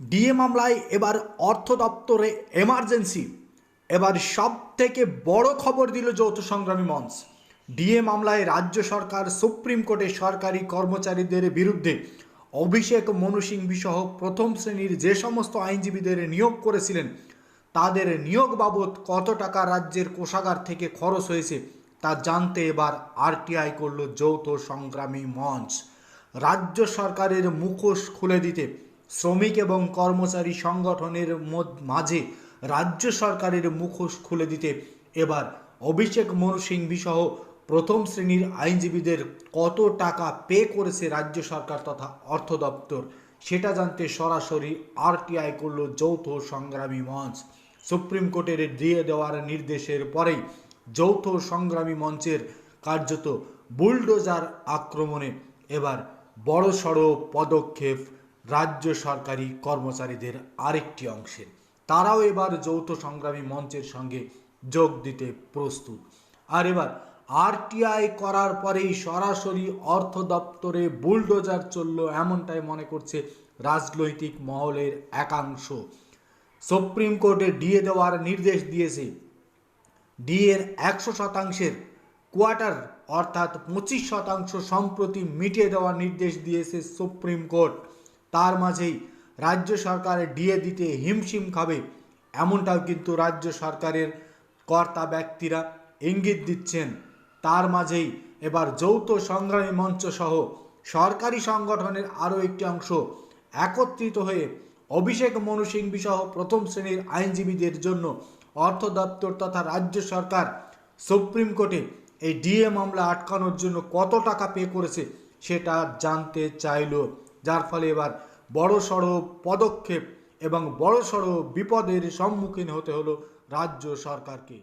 DA মামলায় এবার অর্থ দপ্তরে এমার্জেন্সি। এবার সব থেকে বড় খবর দিল যৌথ সংগ্রামী মঞ্চ। ডিএ মামলায় রাজ্য সরকার, সুপ্রিম কোর্টে সরকারি কর্মচারীদের বিরুদ্ধে অভিষেক মনু সিংভি সহ প্রথম শ্রেণির যে সমস্ত আইনজীবীদের নিয়োগ করেছিলেন, তাদের নিয়োগ বাবদ কত টাকা রাজ্যের কোষাগার থেকে খরচ হয়েছে, তা জানতে এবার আরটিআই করল যৌথ সংগ্রামী মঞ্চ। রাজ্য সরকারের মুখোশ খুলে দিতে শ্রমিক এবং কর্মচারী সংগঠনের মাঝে রাজ্য সরকারের মুখোশ খুলে দিতে। এবার অভিষেক মনু সিংভি সহ প্রথম শ্রেণির আইনজীবীদের কত টাকা পে করেছে রাজ্য সরকার তথা অর্থ দপ্তর, সেটা জানতে সরাসরি আরটিআই করল যৌথ সংগ্রামী মঞ্চ। সুপ্রিম কোর্টের দিয়ে দেওয়ার নির্দেশের পরেই যৌথ সংগ্রামী মঞ্চের কার্যত বুলডোজার আক্রমণে এবার বড়সড় পদক্ষেপ রাজ্য সরকারি কর্মচারীদের আরেকটি অংশের তারাও এবার যৌথ সংগ্রামী মঞ্চের সঙ্গে যোগ দিতে প্রস্তুত। আর এবার আরটিআই করার পরেই সরাসরি অর্থ দপ্তরে বুলডোজার চলল এমনটাই মনে করছে রাজনৈতিক মহলের একাংশ। সুপ্রিম কোর্টে ডিএ দেওয়ার নির্দেশ দিয়েছে। ডিএর একশো শতাংশের কোয়ার্টার অর্থাৎ পঁচিশ শতাংশ সম্প্রতি মিটিয়ে দেওয়ার নির্দেশ দিয়েছে সুপ্রিম কোর্ট। তার মাঝেই রাজ্য সরকারের ডিএ দিতে হিমশিম খাবে, এমনটাও কিন্তু রাজ্য সরকারের কর্তা ব্যক্তিরা ইঙ্গিত দিচ্ছেন। তার মাঝেই এবার যৌথ সংগ্রামী মঞ্চ সহ সরকারি সংগঠনের আরও একটি অংশ একত্রিত হয়ে অভিষেক মনু সিংভি সহ প্রথম শ্রেণির আইনজীবীদের জন্য অর্থ দপ্তর তথা রাজ্য সরকার সুপ্রিম কোর্টে এই ডিএ মামলা আটকানোর জন্য কত টাকা পে করেছে সেটা জানতে চাইল যার ফলে এবার বড় সড়ো পদক্ষেপ এবং বড় সড়ো বিপদের সম্মুখীন হতে হলো রাজ্য সরকারকে।